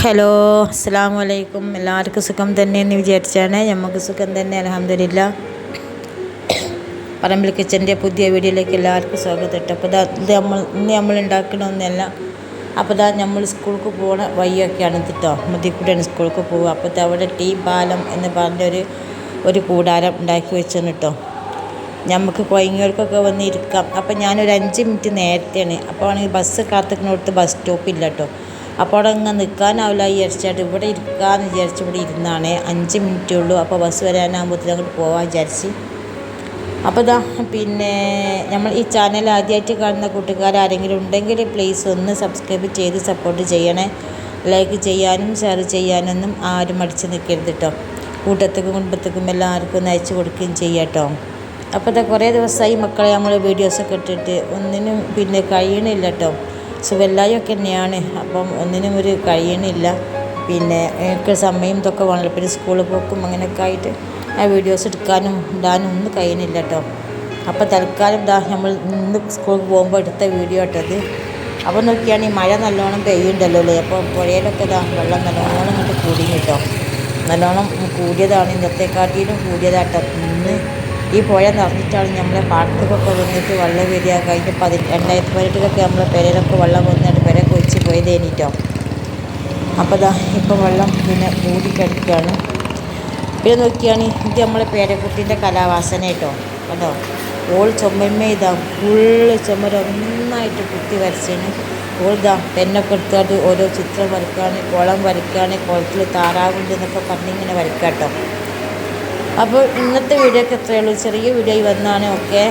Hello അസ്സാം വലൈക്കും എല്ലാവർക്കും സുഖം തന്നെയെന്ന് വിചാരിച്ചാണ് നമുക്ക് സുഖം തന്നെ അലഹമില്ല പറമ്പിൽ കിച്ചന്റെ പുതിയ വീഡിയോയിലേക്ക് എല്ലാവർക്കും സ്വാഗതം ഇട്ട് അപ്പോൾ ഇതാ നമ്മൾ ഇന്ന് നമ്മൾ ഉണ്ടാക്കണമെന്നല്ല അപ്പോൾ ഇതാ നമ്മൾ സ്കൂൾക്ക് പോകണ വഴിയൊക്കെയാണ് കേട്ടോ മുതിക്കൂടെയാണ് സ്കൂൾക്ക് പോവുക. അപ്പോൾ അവിടെ ടീ പാലം എന്ന് പറഞ്ഞൊരു ഒരു കൂടാരം ഉണ്ടാക്കി വെച്ചാണ് കേട്ടോ നമുക്ക് കൊയങ്ങിയവർക്കൊക്കെ വന്ന് ഇരിക്കാം. അപ്പോൾ ഞാനൊരു അഞ്ച് മിനിറ്റ് നേരത്തെയാണ്. അപ്പോൾ ആണെങ്കിൽ ബസ് കാത്തിക്കുന്നിടത്ത് ബസ് സ്റ്റോപ്പില്ല കേട്ടോ അപ്പോൾ അവിടെ അങ്ങ് നിൽക്കാനാവില്ല വിചാരിച്ചിട്ട് ഇവിടെ ഇരിക്കാമെന്ന് വിചാരിച്ച് ഇവിടെ ഇരുന്നാണ്. അഞ്ച് മിനിറ്റേ ഉള്ളൂ. അപ്പോൾ ബസ് വരാനാകുമ്പോഴത്തേക്കും അങ്ങോട്ട് പോകാൻ വിചാരിച്ച്. അപ്പോൾ ഇതാ പിന്നെ നമ്മൾ ഈ ചാനൽ ആദ്യമായിട്ട് കാണുന്ന കൂട്ടുകാർ ആരെങ്കിലും ഉണ്ടെങ്കിൽ പ്ലീസ് ഒന്ന് സബ്സ്ക്രൈബ് ചെയ്ത് സപ്പോർട്ട് ചെയ്യണേ. ലൈക്ക് ചെയ്യാനും ഷെയർ ചെയ്യാനൊന്നും ആരും അടിച്ച് നിൽക്കരുത് കേട്ടോ കൂട്ടത്തേക്കും കുടുംബത്തേക്കും എല്ലാവർക്കും ഒന്ന് അയച്ചു കൊടുക്കുകയും ചെയ്യാം കേട്ടോ അപ്പോൾ കുറേ ദിവസമായി മക്കളെ നമ്മൾ വീഡിയോസൊക്കെ ഇട്ടിട്ട് ഒന്നിനും പിന്നെ കഴിയണില്ല കേട്ടോ സുഖമില്ലായൊക്കെ തന്നെയാണ് അപ്പം ഒന്നിനും ഒരു കഴിയണില്ല. പിന്നെ എനിക്ക് സമയം ഇതൊക്കെ വേണമല്ലോ. പിന്നെ സ്കൂളിൽ പോക്കും അങ്ങനെയൊക്കെ ആയിട്ട് ആ വീഡിയോസ് എടുക്കാനും ഇടാനും ഒന്നും കഴിയണില്ല കേട്ടോ. അപ്പോൾ തൽക്കാലം ഇതാ നമ്മൾ ഇന്ന് സ്കൂളിൽ പോകുമ്പോൾ എടുത്ത വീഡിയോ ഇട്ടത് അപ്പോൾ നോക്കിയാണ് ഈ മഴ നല്ലോണം പെയ്യുണ്ടല്ലോ അല്ലേ? അപ്പോൾ പുഴയിലൊക്കെ ഇതാ വെള്ളം നല്ലോണം ഇങ്ങോട്ട് കൂടി കേട്ടോ. നല്ലോണം കൂടിയതാണ്. ഇന്നത്തെക്കാട്ടിലും കൂടിയതാട്ടോ. ഇന്ന് ഈ പുഴ നിറഞ്ഞിട്ടാണ് നമ്മളെ പാടത്തേക്കൊക്കെ വന്നിട്ട് വെള്ളം വരിക. കഴിഞ്ഞ പതി രണ്ടായിരത്തി പതിനെട്ടിലൊക്കെ നമ്മളെ പെരയിലൊക്കെ വെള്ളം വന്നിട്ട് പെര കൊഴിച്ച് പോയതേനിട്ടോ അപ്പോൾ ഇതാ ഇപ്പോൾ വെള്ളം പിന്നെ മൂടിക്കിടക്കുകയാണ് പിന്നെ നോക്കിയാണ് ഇത് നമ്മളെ പേരക്കുട്ടീന്റെ കലാവാസന കേട്ടോ. കേട്ടോ ഓൾ ചുമമ്മ ഇതാ ഫുള്ള് ചുമര ഒന്നായിട്ട് കുത്തി വരച്ചാണ്. ഓൾ ഇതാ പെന്നൊക്കെ എടുത്തുകൊണ്ട് ഓരോ ചിത്രം വരയ്ക്കുകയാണ് കുളം വരയ്ക്കുകയാണ് കുളത്തിൽ താറാവുണ്ട് എന്നൊക്കെ പറഞ്ഞിങ്ങനെ വരയ്ക്കാം കേട്ടോ അപ്പോൾ ഇന്നത്തെ വീഡിയോക്ക് എത്രയുള്ളൂ? ചെറിയ വീഡിയോ വന്നാണ്. ഓക്കെ.